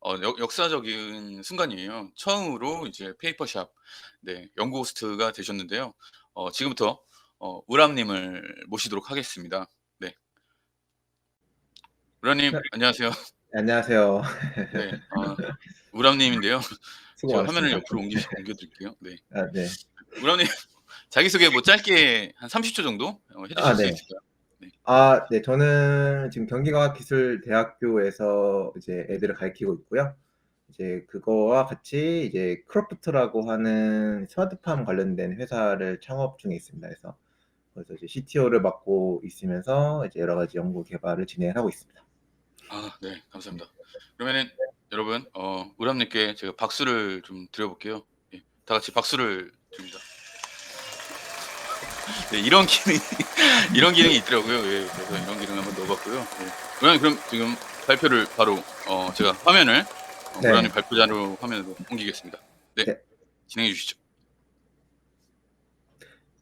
어 역 역사적인 순간이에요. 처음으로 이제 페이퍼샵 네 연구 호스트가 되셨는데요. 어 지금부터 어 우람 님을 모시도록 하겠습니다. 네. 우람 님 네. 안녕하세요. 안녕하세요. 네. 아 우람 님인데요. 수고 제가 화면을 많으십니다. 옆으로 옮기 옮겨 드릴게요. 네. 아 네. 우람 님 자기소개 뭐 짧게 한 30초 정도 어 해 주실 아 수 네. 있을까요? 네. 아 네. 저는 지금 경기과학기술대학교에서 이제 애들을 가르치고 있고요. 이제 그거와 같이 이제 크로프트라고 하는 스마트팜 관련된 회사를 창업 중에 있습니다. 그래서 거기서 이제 CTO를 맡고 있으면서 이제 여러 가지 연구 개발을 진행을 하고 있습니다. 아 네. 감사합니다. 그러면은 여러분 어 우람 님께 제가 박수를 좀 드려 볼게요. 예. 다 같이 박수를 줍니다. 네 이런 기능이 이런 기능이 있더라고요. 예. 그래서 이런 기능을 한번 넣어 봤고요. 예. 님 그럼 지금 발표를 바로 어 제가 화면을 어 네. 발표 자료 화면으로 옮기겠습니다. 네. 네. 진행해 주시죠.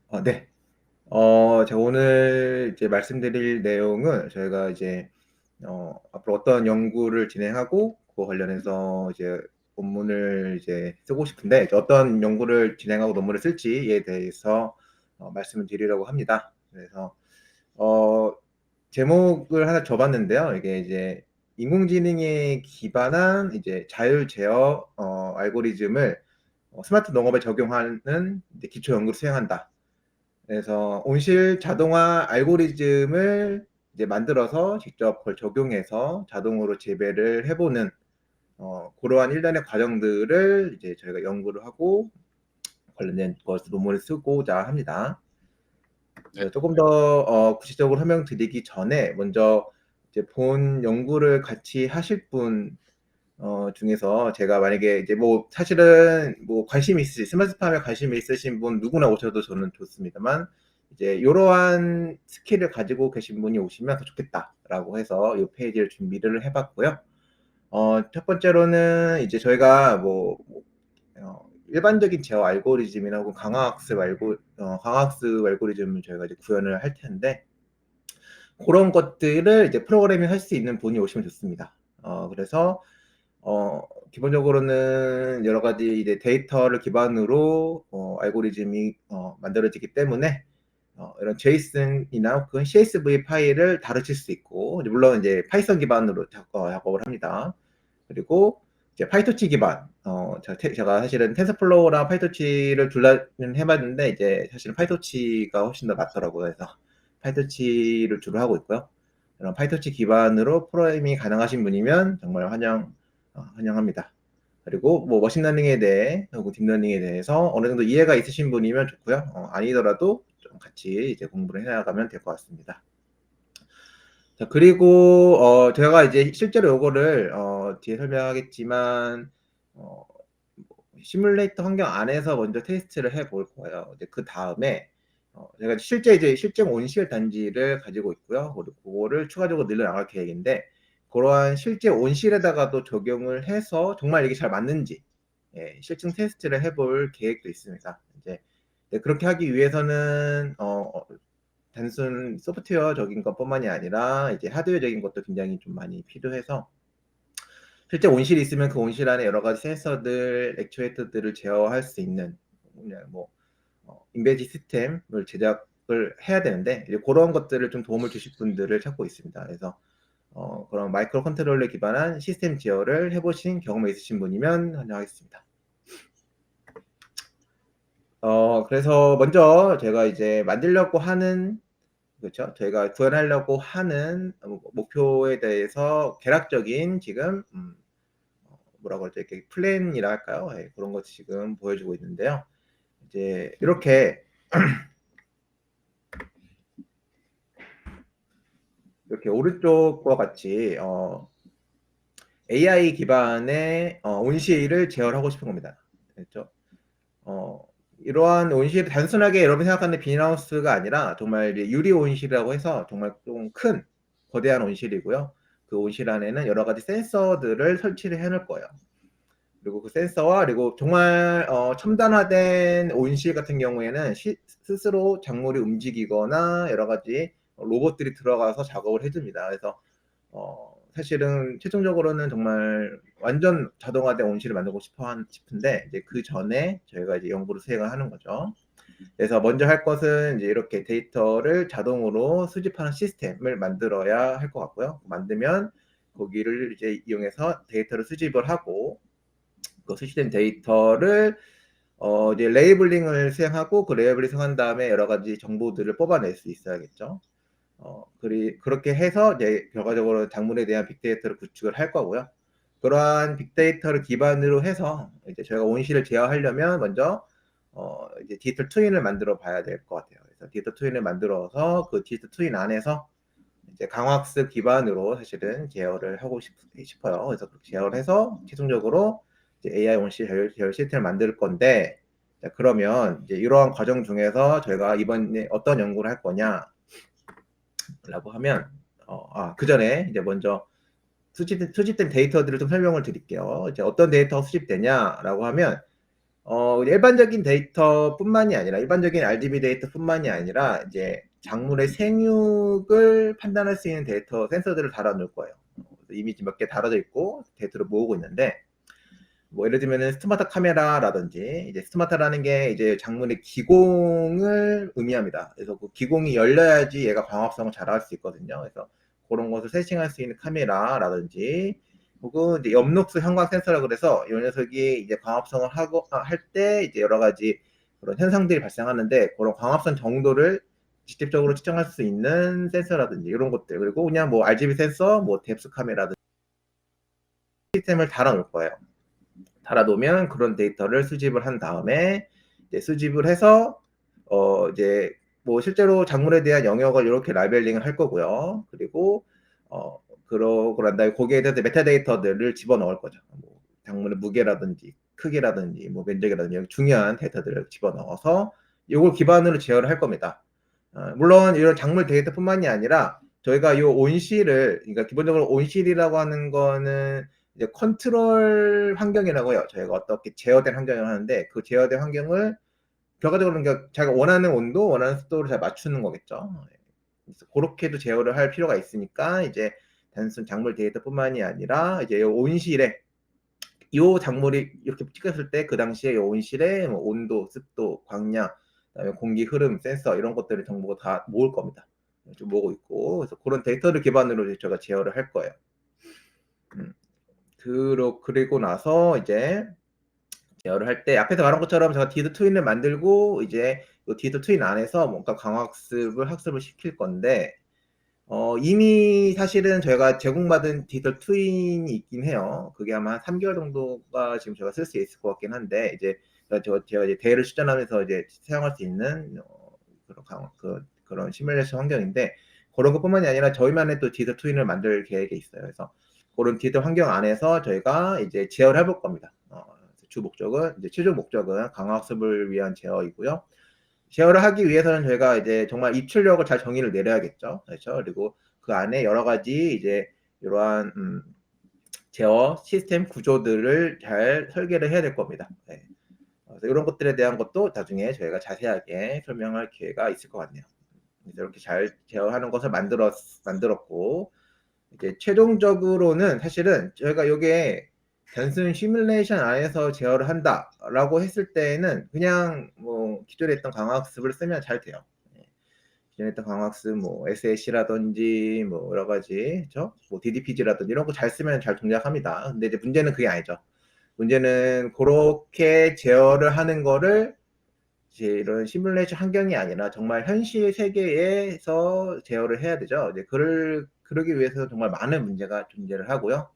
어 네. 어 제가 오늘 이제 말씀드릴 내용은 저희가 이제 어 앞으로 어떤 연구를 진행하고 그거 관련해서 이제 논문을 이제 쓰고 싶은데 이제 어떤 연구를 진행하고 논문을 쓸지에 대해서 어 말씀을 드리려고 합니다. 그래서 어 제목을 하나 줘 봤는데요. 이게 이제 인공지능에 기반한 이제 자율 제어 어 알고리즘을 어 스마트 농업에 적용하는 이제 기초 연구를 수행한다. 그래서 온실 자동화 알고리즘을 이제 만들어서 직접 그걸 적용해서 자동으로 재배를 해 보는 어 고러한 일련의 과정들을 이제 저희가 연구를 하고 관련된 것을 논문을 쓰고자 합니다. 네. 네 쪼끔 더어 구체적으로 설명드리기 전에 먼저 이제 본 연구를 같이 하실 분 어 중에서 제가 만약에 이제 뭐 사실은 뭐 관심이 있으시 스마트팜에 관심이 있으신 분 누구나 오셔도 저는 좋습니다만 이제 "요러한 스킬을 가지고 계신 분이 오시면 더 좋겠다."라고 해서 요 페이지를 준비를 해 봤고요. 어 첫 번째로는 이제 저희가 뭐 뭐 어 일반적인 제어 알고리즘이나 혹은 강화학습 알고 어 강화학습 알고리즘을 저희가 이제 구현을 할 텐데 고런 것들을 이제 프로그래밍 할 수 있는 분이 오시면 좋습니다. 어 그래서 어 기본적으로는 여러 가지 이제 데이터를 기반으로 어 알고리즘이 어 만들어지기 때문에 어 이런 제이슨이나 혹은 CSV 파일을 다루실 수 있고 물론 이제 파이썬 기반으로 작업을 합니다. 그리고 이제 파이토치 기반 어 제가 사실은 텐서플로우랑 파이토치를 둘 다는 해 봤는데 이제 사실은 파이토치가 훨씬 더 낫더라고요. 그래서 파이토치를 주로 하고 있고요. 그런 파이토치 기반으로 프로그래밍이 가능하신 분이면 정말 환영 어 환영합니다. 그리고 뭐 머신러닝에 대해 혹은 딥러닝에 대해서 어느 정도 이해가 있으신 분이면 좋고요. 어 아니더라도 좀 같이 이제 공부를 해 나가면 될 것 같습니다. 자 그리고 어 제가 이제 실제로 요거를 어 뒤에 설명하겠지만 어뭐 시뮬레이터 환경 안에서 먼저 테스트를 해 볼 거예요. 이제 그 다음에 어 제가 실제 이제 실증 온실 단지를 가지고 있고요. 그리고 고거를 추가적으로 늘려 나갈 계획인데 고러한 실제 온실에다가도 적용을 해서 정말 이게 잘 맞는지 예 실증 테스트를 해볼 계획도 있습니다. 이제 네 그렇게 하기 위해서는 어 단순 소프트웨어적인 것뿐만이 아니라 이제 하드웨어적인 것도 굉장히 좀 많이 필요해서 실제 온실이 있으면 그 온실 안에 여러 가지 센서들, 액추에이터들을 제어할 수 있는 그냥 뭐 어 인베디드 시스템을 제작을 해야 되는데 이제 고런 것들을 좀 도움을 주실 분들을 찾고 있습니다. 그래서 어 그런 마이크로 컨트롤러에 기반한 시스템 제어를 해 보신 경험이 있으신 분이면 환영하겠습니다. 어 그래서 먼저 제가 이제 만들려고 하는 그쵸. 저희가 구현하려고 하는 어 목표에 대해서 개략적인 지금 음어 뭐라고 그러죠? 이렇게 플랜이라 할까요? 예 고런 것을 지금 보여주고 있는데요. 이제 이렇게 이렇게 오른쪽과 같이 어 AI 기반의 어 온실을 제어를 하고 싶은 겁니다. 됐죠? 어 이러한 온실이 단순하게 여러분이 생각하는 비닐하우스가 아니라 정말 유리 온실이라고 해서 정말 좀 큰 거대한 온실이고요. 그 온실 안에는 여러 가지 센서들을 설치를 해 놓을 거예요. 그리고 그 센서와 그리고 정말 어 첨단화된 온실 같은 경우에는 시 스스로 작물이 움직이거나 여러 가지 어 로봇들이 들어가서 작업을 해 줍니다. 그래서 어 사실은 최종적으로는 정말 완전 자동화된 온실을 만들고 싶어 한, 싶은데 이제 그 전에 저희가 이제 연구를 수행을 하는 거죠. 그래서 먼저 할 것은 이제 이렇게 데이터를 자동으로 수집하는 시스템을 만들어야 할 것 같고요. 만들면 거기를 이제 이용해서 데이터를 수집을 하고 그 수집된 데이터를 어 이제 레이블링을 수행하고 그 레이블링 수행한 다음에 여러 가지 정보들을 뽑아낼 수 있어야겠죠. 어 그리 그렇게 해서 이제 결과적으로 작물에 대한 빅데이터를 구축을 할 거고요. 그러한 빅데이터를 기반으로 해서 이제 저희가 온실을 제어하려면 먼저 어 이제 디지털 트윈을 만들어 봐야 될 것 같아요. 그래서 디지털 트윈을 만들어서 그 디지털 트윈 안에서 이제 강학습 기반으로 사실은 제어를 하고 싶, 싶어요. 그래서 그렇게 제어를 해서 최종적으로 이제 AI 온실 제어, 제어 시스템을 만들 건데 자, 그러면 이제 이러한 과정 중에서 저희가 이번에 어떤 연구를 할 거냐 라고 하면 어, 아, 그 전에 이제 먼저 수집된, 수집된 데이터들을 좀 설명을 드릴게요. 이제 어떤 데이터가 수집되냐라고 하면 어, 일반적인 데이터뿐만이 아니라 일반적인 RGB 데이터뿐만이 아니라 이제 작물의 생육을 판단할 수 있는 데이터 센서들을 달아놓을 거예요. 이미 몇개 달아져 있고 데이터를 모으고 있는데 뭐 예를 들면은 스마트 카메라라든지 이제 스마트라는 게 이제 작물의 기공을 의미합니다. 그래서 그 기공이 열려야지 얘가 광합성을 잘할 수 있거든요. 그래서 그런 것을 세팅할 수 있는 카메라라든지 혹은 이제 엽록소 형광 센서라 그래서 이 녀석이 이제 광합성을 하고 할 때 이제 여러 가지 그런 현상들이 발생하는데 그런 광합성 정도를 직접적으로 측정할 수 있는 센서라든지 이런 것들 그리고 그냥 뭐 RGB 센서, 뭐 뎁스 카메라든지 시스템을 달아놓을 거예요. 달아놓으면 그런 데이터를 수집을 한 다음에 이제 수집을 해서 어 이제 뭐 실제로 작물에 대한 영역을 이렇게 라벨링을 할 거고요. 그리고 어 그러고 난 다음에 거기에 대해서 메타데이터들을 집어넣을 거죠. 뭐 작물의 무게라든지 크기라든지 뭐 면적이라든지 중요한 데이터들을 집어넣어서 이걸 기반으로 제어를 할 겁니다. 어, 물론 이런 작물 데이터뿐만이 아니라 저희가 이 온실을 그러니까 기본적으로 온실이라고 하는 거는 이제 컨트롤 환경이라고 해요. 저희가 어떻게 제어된 환경을 하는데 그 제어된 환경을 결과적으로 그러니까 자기가 원하는 온도, 원하는 습도를 잘 맞추는 거겠죠. 그래서 그렇게도 제어를 할 필요가 있으니까 이제 단순 작물 데이터뿐만이 아니라 이제 이 온실에 이 작물이 이렇게 찍혔을 때 그 당시에 이 온실의 뭐 온도, 습도, 광량, 그다음에 공기 흐름, 센서 이런 것들을 정보가 다 모을 겁니다. 좀 모으고 있고 그래서 그런 데이터를 기반으로 제가 제어를 할 거예요. 음. 그러, 그리고 나서 이제 제어를 할 때 앞에서 말한 것처럼 제가 디지털 트윈을 만들고 이제 이 디지털 트윈 안에서 뭔가 강학습을 학습을 시킬 건데 어, 이미 사실은 저희가 제공받은 디지털 트윈이 있긴 해요. 그게 아마 한 3개월 정도가 지금 제가 쓸 수 있을 것 같긴 한데 이제 저 제가 이제 대회를 추천하면서 이제 사용할 수 있는 어, 그런 강, 그, 그런 시뮬레이션 환경인데 그런 것뿐만이 아니라 저희만의 또 디지털 트윈을 만들 계획이 있어요. 그래서 그런 디지털 환경 안에서 저희가 이제 제어를 해볼 겁니다. 어, 주 목적은 이제 최종 목적은 강화학습을 위한 제어이고요. 제어를 하기 위해서는 저희가 이제 정말 입출력을 잘 정의를 내려야겠죠. 그렇죠. 그리고 그 안에 여러 가지 이제 이러한 음, 제어 시스템 구조들을 잘 설계를 해야 될 겁니다. 네. 그래서 이런 것들에 대한 것도 나중에 저희가 자세하게 설명할 기회가 있을 것 같네요. 이렇게 잘 제어하는 것을 만들었 만들었고 이제 최종적으로는 사실은 저희가 이게 단순 시뮬레이션 안에서 제어를 한다라고 했을 때에는 그냥 뭐 기존에 했던 강화학습을 쓰면 잘 돼요. 예. 기존에 했던 강화학습 뭐 SAC라든지 뭐 여러 가지 그렇죠? 뭐 DDPG라든지 이런 거 잘 쓰면 잘 동작합니다. 근데 이제 문제는 그게 아니죠. 문제는 그렇게 제어를 하는 거를 이제 이런 시뮬레이션 환경이 아니라 정말 현실 세계에서 제어를 해야 되죠. 이제 그를 그러기 위해서 정말 많은 문제가 존재를 하고요.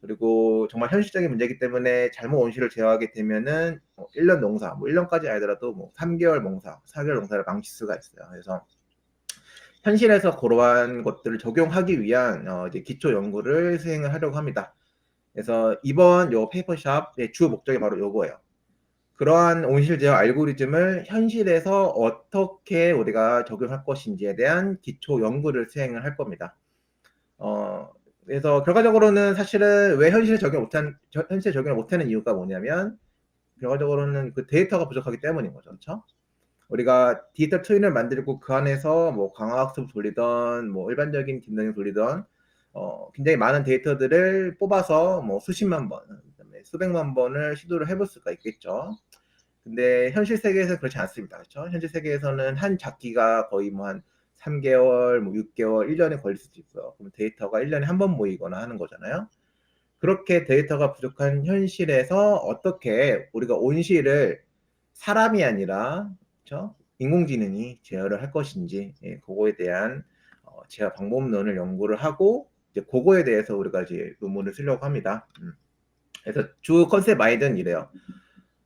그리고 정말 현실적인 문제이기 때문에 잘못 온실을 제어하게 되면은 1년 농사, 뭐 1년까지 아니더라도 뭐 3개월 농사, 4개월 농사를 망칠 수가 있어요. 그래서 현실에서 그러한 것들을 적용하기 위한 어 이제 기초 연구를 수행을 하려고 합니다. 그래서 이번 요 페이퍼샵의 주 목적이 바로 요거예요. 그러한 온실 제어 알고리즘을 현실에서 어떻게 우리가 적용할 것인지에 대한 기초 연구를 수행을 할 겁니다. 어, 그래서 결과적으로는 사실은 왜 현실에 적용 못한, 현실에 적용을 못하는 이유가 뭐냐면, 결과적으로는 그 데이터가 부족하기 때문인 거죠. 그렇죠? 우리가 디지털 트윈을 만들고 그 안에서 뭐 강화학습 돌리던, 뭐 일반적인 딥러닝 돌리던, 어, 굉장히 많은 데이터들을 뽑아서 뭐 수십만 번, 그다음에 수백만 번을 시도를 해볼 수가 있겠죠. 근데 현실 세계에서 그렇지 않습니다. 그렇죠? 현실 세계에서는 한 잡기가 거의 뭐 한 3개월, 뭐 6개월, 1년에 걸릴 수도 있고요. 그럼 데이터가 1년에 한 번 모이거나 하는 거잖아요. 그렇게 데이터가 부족한 현실에서 어떻게 우리가 온실을 사람이 아니라 그렇죠? 인공지능이 제어를 할 것인지 예, 그거에 대한 어, 제어 방법론을 연구를 하고 이제 그거에 대해서 우리가 이제 논문을 쓰려고 합니다. 음. 그래서 주 컨셉 아이디어는 이래요.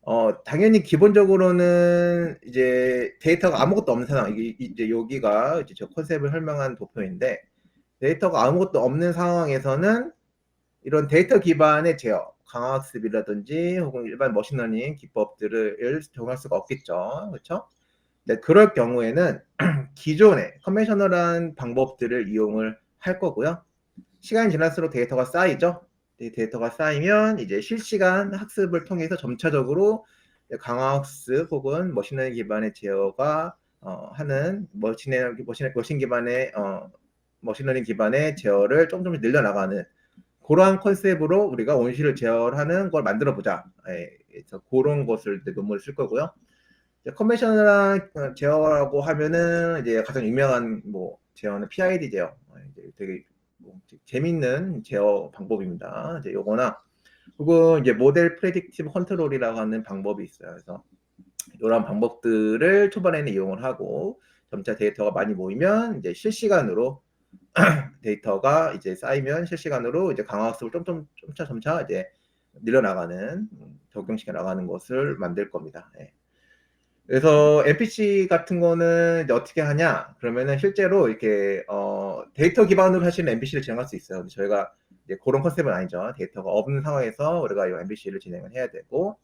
어, 당연히 기본적으로는 이제 데이터가 아무것도 없는 상황, 이게 이제 여기가 이제 저 컨셉을 설명한 도표인데 데이터가 아무것도 없는 상황에서는 이런 데이터 기반의 제어, 강화학습이라든지 혹은 일반 머신러닝 기법들을 적용할 수가 없겠죠. 그렇죠? 네, 그럴 경우에는 기존의 컨벤셔널한 방법들을 이용을 할 거고요. 시간이 지날수록 데이터가 쌓이죠. 이 데이터가 쌓이면 이제 실시간 학습을 통해서 점차적으로 강화 학습 혹은 머신러닝 기반의 제어가 어, 하는 머신의 머신, 머신 기반의 어, 머신러닝 기반의 제어를 조금 조금씩 늘려 나가는 그러한 컨셉으로 우리가 온실을 제어하는 걸 만들어 보자. 예, 그런 것을 논문을 쓸 거고요. 이제 컨벤셔널한 제어라고 하면은 이제 가장 유명한 뭐 제어는 PID 제어. 이제 되게 뭐 재밌는 제어 방법입니다. 이제 요거나 혹은 이제 모델 프레딕티브 컨트롤이라고 하는 방법이 있어요. 그래서 이런 방법들을 초반에는 이용을 하고 점차 데이터가 많이 모이면 이제 실시간으로 데이터가 이제 쌓이면 실시간으로 이제 강화학습을 좀좀 점차 점차 이제 늘려나가는 적용시켜 나가는 것을 만들 겁니다. 예. 그래서 NPC 같은 거는 이제 어떻게 하냐? 그러면은 실제로 이렇게 어, 데이터 기반으로 하시는 NPC를 진행할 수 있어요. 근데 저희가 이제 그런 컨셉은 아니죠. 데이터가 없는 상황에서 우리가 이 NPC를 진행을 해야 되고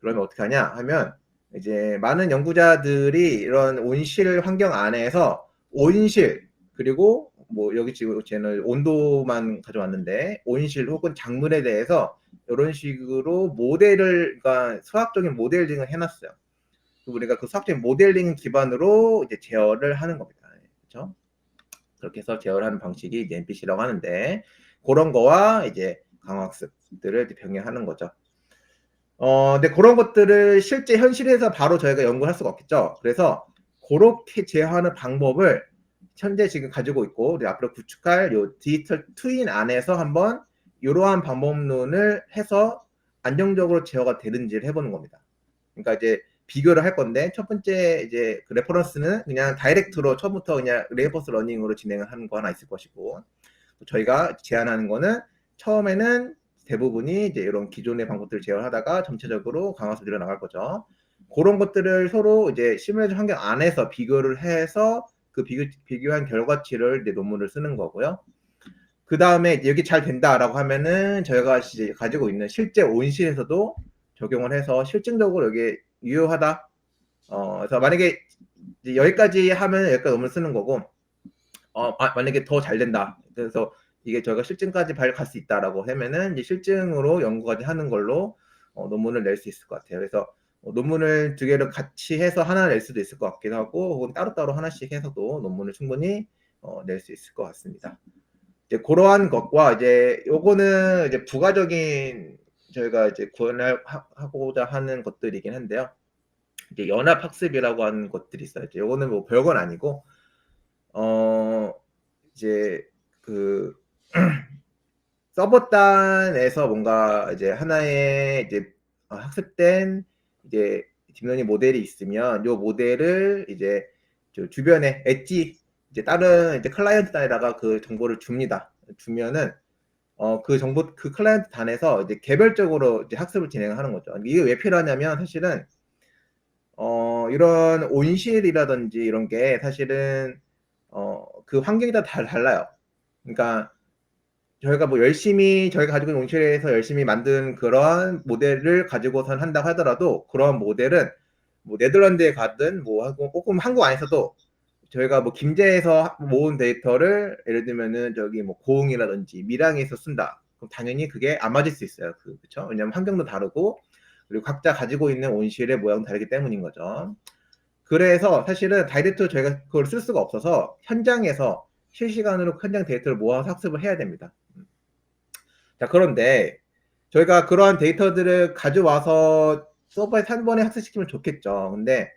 그러면 어떻게 하냐 하면 이제 많은 연구자들이 이런 온실 환경 안에서 온실 그리고 뭐 여기 지금 쟤는 온도만 가져왔는데 온실 혹은 작물에 대해서 이런 식으로 모델을 그러니까 수학적인 모델링을 해놨어요. 우리가 그 수학적인 모델링 기반으로 이제 제어를 하는 겁니다. 그렇죠? 그렇게 해서 제어를 하는 방식이 이제 NPC라고 하는데 그런 거와 이제 강화학습들을 병행하는 거죠. 어, 근데 그런 것들을 실제 현실에서 바로 저희가 연구할 수가 없겠죠. 그래서 그렇게 제어하는 방법을 현재 지금 가지고 있고 우리 앞으로 구축할 요 디지털 트윈 안에서 한번 이러한 방법론을 해서 안정적으로 제어가 되는지를 해보는 겁니다. 그러니까 이제 비교를 할 건데 첫 번째 이제 그 레퍼런스는 그냥 다이렉트로 처음부터 그냥 레이퍼스 러닝으로 진행을 하는 거 하나 있을 것이고 저희가 제안하는 거는 처음에는 대부분이 이제 이런 기존의 방법들을 제어하다가 전체적으로 강화해서 늘어나갈 거죠. 그런 것들을 서로 이제 시뮬레이션 환경 안에서 비교를 해서 그 비교, 비교한 결과치를 이제 논문을 쓰는 거고요. 그 다음에 여기 잘 된다라고 하면은 저희가 이제 가지고 있는 실제 온실에서도 적용을 해서 실증적으로 여기 유효하다. 어, 그래서 만약에 여기까지 하면 여기까지 논문 쓰는 거고, 어, 아, 만약에 더 잘 된다. 그래서 이게 저희가 실증까지 갈 수 있다라고 하면은 이제 실증으로 연구까지 하는 걸로 어, 논문을 낼 수 있을 것 같아요. 그래서 어, 논문을 두 개를 같이 해서 하나 낼 수도 있을 것 같기도 하고, 혹은 따로따로 하나씩 해서도 논문을 충분히 어, 낼 수 있을 것 같습니다. 이제 그러한 것과 이제 요거는 이제 부가적인 저희가 이제 구현하고자 하는 것들이긴 한데요. 이제 연합 학습이라고 하는 것들이 있어요. 이제 요거는 뭐 별건 아니고 어 이제 그 서버단에서 뭔가 이제 하나의 이제 학습된 이제 딥러닝 모델이 있으면 요 모델을 이제 주변에 엣지 이제 다른 이제 클라이언트 단에다가 그 정보를 줍니다. 주면은 어, 그 정보, 그 클라이언트 단에서 이제 개별적으로 이제 학습을 진행하는 거죠. 이게 왜 필요하냐면 사실은, 어, 이런 온실이라든지 이런 게 사실은, 어, 그 환경이 다 달라요. 그러니까, 저희가 뭐 열심히, 저희가 가지고 있는 온실에서 열심히 만든 그러한 모델을 가지고선 한다 하더라도, 그런 모델은 뭐 네덜란드에 가든 뭐 하고, 조금 한국 안에서도 저희가 뭐 김제에서 모은 데이터를 예를 들면은 저기 뭐 고흥이라든지 밀양에서 쓴다. 그럼 당연히 그게 안 맞을 수 있어요. 그, 그렇죠? 왜냐하면 환경도 다르고 그리고 각자 가지고 있는 온실의 모양도 다르기 때문인 거죠. 그래서 사실은 다이렉트 저희가 그걸 쓸 수가 없어서 현장에서 실시간으로 현장 데이터를 모아서 학습을 해야 됩니다. 음. 자, 그런데 저희가 그러한 데이터들을 가져와서 서버에 한 번에 학습시키면 좋겠죠. 근데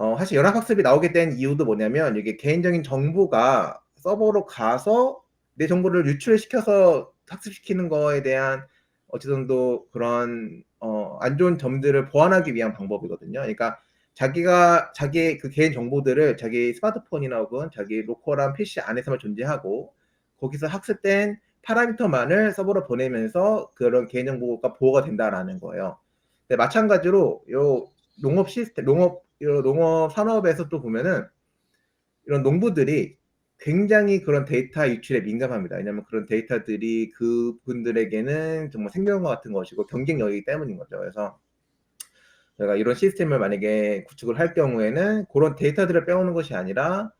어, 사실 연합학습이 나오게 된 이유도 뭐냐면 이게 개인적인 정보가 서버로 가서 내 정보를 유출을 시켜서 학습시키는 거에 대한 어찌 정도 그런 어, 안 좋은 점들을 보완하기 위한 방법이거든요. 그러니까 자기가 자기 그 개인 정보들을 자기 스마트폰이나 혹은 자기 로컬한 PC 안에서만 존재하고 거기서 학습된 파라미터만을 서버로 보내면서 그런 개인 정보가 보호가 된다라는 거예요. 근데 마찬가지로 요 농업 시스템, 농업 요 농업 산업에서 또 보면은 이런 농부들이 굉장히 그런 데이터 유출에 민감합니다. 왜냐하면 그런 데이터들이 그분들에게는 정말 생명과 같은 것이고 경쟁력이기 때문인 거죠. 그래서 저희가 이런 시스템을 만약에 구축을 할 경우에는 그런 데이터들을 빼오는 것이 아니라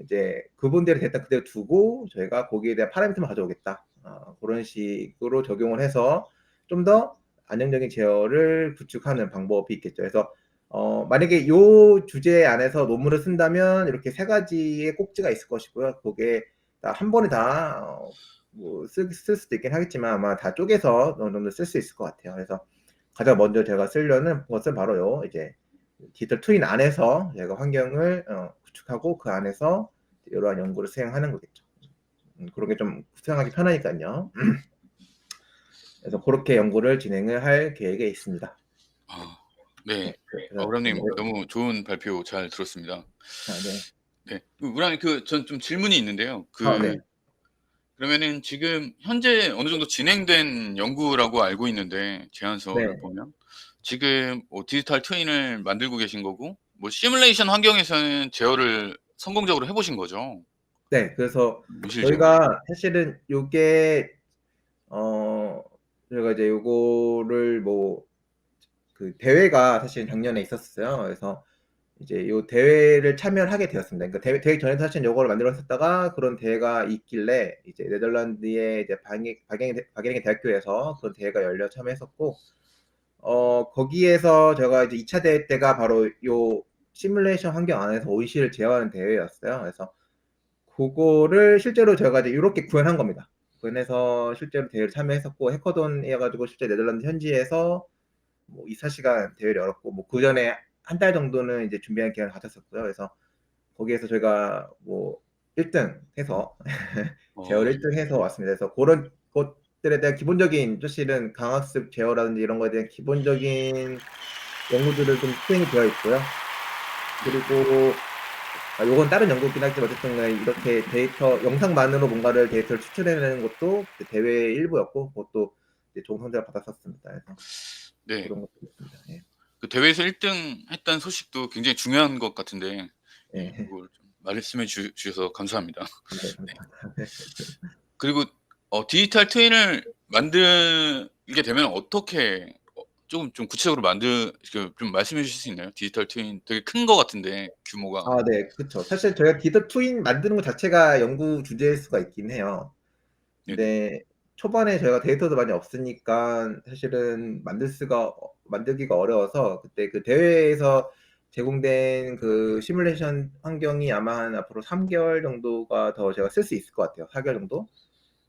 이제 그분들의 데이터 그대로 두고 저희가 거기에 대한 파라미터만 가져오겠다. 어, 그런 식으로 적용을 해서 좀 더 안정적인 제어를 구축하는 방법이 있겠죠. 그래서 어, 만약에 요 주제 안에서 논문을 쓴다면 이렇게 세 가지의 꼭지가 있을 것이고요. 그게 다한 번에 다, 어, 뭐, 쓸, 쓸 수도 있긴 하겠지만 아마 다 쪼개서 어느 정도 쓸 수 있을 것 같아요. 그래서 가장 먼저 제가 쓰려는 것은 바로요, 이제 디지털 트윈 안에서 제가 환경을 어, 구축하고 그 안에서 이러한 연구를 수행하는 거겠죠. 음, 그런 게 좀 수행하기 편하니까요. 그래서 그렇게 연구를 진행을 할 계획에 있습니다. 아, 네. 그래서 어, 우람님 네. 너무 좋은 발표 잘 들었습니다. 아, 네. 네. 그 우람님 그 전 좀 질문이 있는데요. 그 아, 네. 그러면은 지금 현재 어느 정도 진행된 연구라고 알고 있는데 제안서를 네. 보면 지금 뭐 디지털 트윈을 만들고 계신 거고 뭐 시뮬레이션 환경에서는 제어를 성공적으로 해보신 거죠? 네, 그래서 무실 제어. 저희가 사실은 요게 어 저희가 이제 요거를 뭐 그 대회가 사실 작년에 있었어요. 그래서 이제 요 대회를 참여를 하게 되었습니다. 그러니까 대회, 전에도 사실 요거를 만들었었다가 그런 대회가 있길래 이제 네덜란드의 이제 박영 박영 박영의 대학교에서 그런 대회가 열려 참여했었고 어 거기에서 제가 이제 2차 대회 때가 바로 요 시뮬레이션 환경 안에서 OEC를 제어하는 대회였어요. 그래서 그거를 실제로 제가 이제 이렇게 구현한 겁니다. 구현해서 실제로 대회를 참여했었고 해커돈 해가지고 실제 네덜란드 현지에서 뭐 24시간 대회를 열었고 뭐 그 전에 한 달 정도는 이제 준비하는 기간을 가졌었고요. 그래서 거기에서 저희가 뭐 1등 해서 어, 제어를 1등 해서 왔습니다. 그래서 그런 것들에 대한 기본적인 사실은 강학습 제어라든지 이런 거에 대한 기본적인 연구들을 좀 수행이 되어 있고요. 그리고 아, 요건 다른 연구긴 하지만 어쨌든 간에 이렇게 데이터 영상만으로 뭔가를 데이터를 추출해내는 것도 그 대회의 일부였고 그것도 좋은 성적을 받았었습니다. 그래서 네. 그런 것도 있습니다. 예. 그 대회에서 1등 했다는 소식도 굉장히 중요한 것 같은데 예. 그걸 좀 말씀해 주, 주셔서 감사합니다. 네, 감사합니다. 네. 그리고 어, 디지털 트윈을 만들게 되면 어떻게 어, 조금 좀 구체적으로 만들 그, 좀 말씀해 주실 수 있나요? 디지털 트윈 되게 큰 것 같은데 규모가 아, 네, 그렇죠. 사실 저희가 디지털 트윈 만드는 것 자체가 연구 주제일 수가 있긴 해요. 근데 초반에 저희가 데이터도 많이 없으니까 사실은 만들 수가 어, 만들기가 어려워서 그때 그 대회에서 제공된 그 시뮬레이션 환경이 아마 한 앞으로 3개월 정도가 더 제가 쓸 수 있을 것 같아요. 4개월 정도.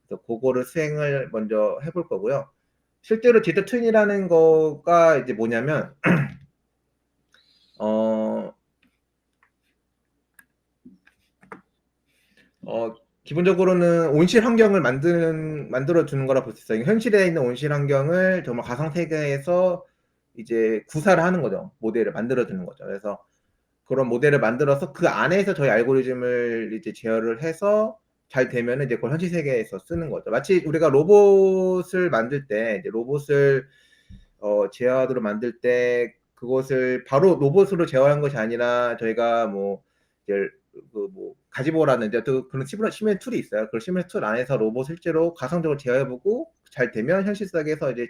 그래서 그거를 수행을 먼저 해볼 거고요. 실제로 디지털 트윈이라는 거가 이제 뭐냐면 어, 어, 기본적으로는 온실 환경을 만드는, 만들어 주는 거라 볼 수 있어요. 현실에 있는 온실 환경을 정말 가상 세계에서 이제 구사를 하는 거죠. 모델을 만들어 주는 거죠. 그래서 그런 모델을 만들어서 그 안에서 저희 알고리즘을 이제 제어를 해서 잘 되면 이제 그걸 현실 세계에서 쓰는 거죠. 마치 우리가 로봇을 만들 때, 이제 로봇을 어, 제어하도록 만들 때 그것을 바로 로봇으로 제어한 것이 아니라 저희가 뭐 이제 그뭐 가지보라는데 또 그런 시뮬 시뮬 툴이 있어요. 그 시뮬 툴 안에서 로봇 실제로 가상적으로 제어해보고 잘 되면 현실 세계에서 이제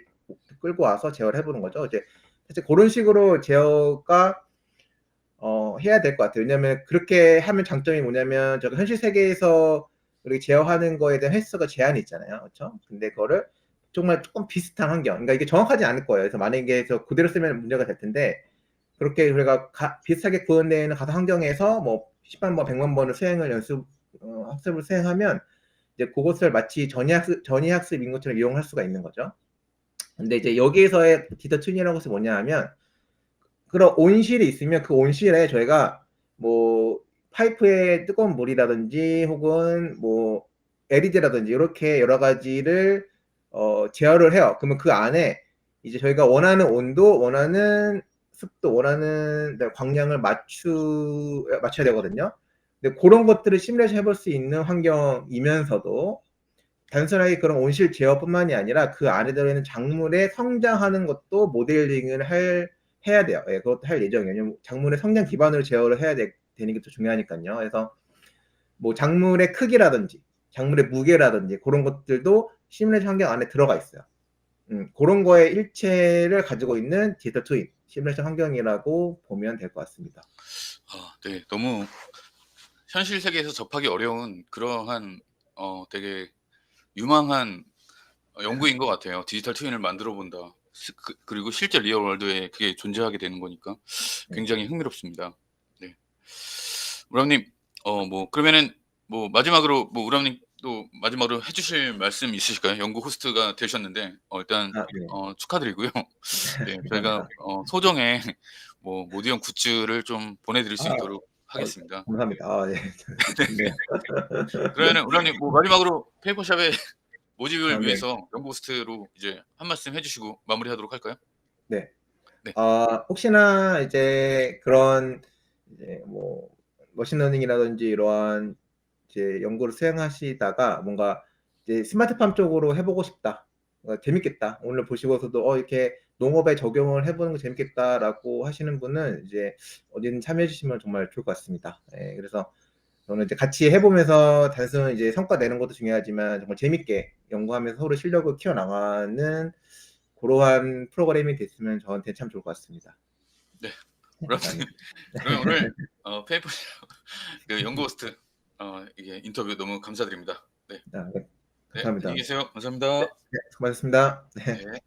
끌고 와서 제어를 해보는 거죠. 이제 사실 그런 식으로 제어가 어, 해야 될 것 같아요. 왜냐하면 그렇게 하면 장점이 뭐냐면 저가 현실 세계에서 이렇게 제어하는 거에 대한 횟수가 제한이 있잖아요. 그렇죠? 근데 그거를 정말 조금 비슷한 환경. 그러니까 이게 정확하지 않을 거예요. 그래서 만약에 저 그대로 쓰면 문제가 될 텐데 그렇게 우리가 가, 비슷하게 구현되어 있는 가상 환경에서 뭐 10만 번, 100만 번을 수행을 연습을 어, 학습을 수행하면 이제 그것을 마치 전이 학습 전이 학습인 것처럼 이용할 수가 있는 거죠. 근데 이제 여기에서의 디지털 튠이라는 것은 뭐냐 하면 그런 온실이 있으면 그 온실에 저희가 뭐 파이프에 뜨거운 물이라든지 혹은 뭐 LED라든지 이렇게 여러 가지를 어, 제어를 해요. 그러면 그 안에 이제 저희가 원하는 온도, 원하는 습도, 원하는 네, 광량을 맞추 맞춰야 되거든요. 근데 그런 것들을 시뮬레이션 해볼 수 있는 환경이면서도 단순하게 그런 온실 제어뿐만이 아니라 그 안에 들어있는 작물의 성장하는 것도 모델링을 할 해야 돼요. 예, 그것도 할 예정이에요. 작물의 성장 기반으로 제어를 해야 되, 되는 게더 중요하니까요. 그래서 뭐 작물의 크기라든지 작물의 무게라든지 그런 것들도 시뮬레이션 환경 안에 들어가 있어요. 음, 그런 거의 일체를 가지고 있는 디지털 트윈 시뮬레이션 환경이라고 보면 될 것 같습니다. 아, 네, 너무 현실 세계에서 접하기 어려운 그러한 어, 되게 유망한 어, 연구인 것 같아요. 디지털 트윈을 만들어 본다. 스- 그, 그리고 실제 리얼 월드에 그게 존재하게 되는 거니까 굉장히 흥미롭습니다. 네, 우람님, 어, 뭐 그러면은 뭐 마지막으로 뭐 우람님 또 마지막으로 해주실 말씀 있으실까요? 연구 호스트가 되셨는데 어, 일단 아, 네. 어, 축하드리고요. 네, 저희가 어, 소정의 뭐 모드형 굿즈를 좀 보내드릴 수 아, 있도록 하겠습니다. 감사합니다. 아, 네. 네. 그러면 우람님 뭐 마지막으로 페이퍼샵의 모집을 아, 네. 위해서 연구 호스트로 이제 한 말씀 해주시고 마무리하도록 할까요? 네. 네. 어, 혹시나 이제 그런 이제 뭐 머신러닝이라든지 이러한 이제 연구를 수행하시다가 뭔가 이제 스마트팜 쪽으로 해보고 싶다, 어, 재밌겠다. 오늘 보시고서도 어 이렇게 농업에 적용을 해보는 거 재밌겠다라고 하시는 분은 이제 어디든 참여해 주시면 정말 좋을 것 같습니다. 예, 그래서 저는 이제 같이 해보면서 단순 이제 성과 내는 것도 중요하지만 정말 재밌게 연구하면서 서로 실력을 키워나가는 그러한 프로그램이 됐으면 저한테 참 좋을 것 같습니다. 네. 그러면 오늘 어, 페이퍼샵 그 연구 호스트 어, 이게 인터뷰 너무 감사드립니다. 네, 아, 네. 네, 감사합니다. 안녕히 계세요. 감사합니다. 네, 수고하셨습니다. 네. 네.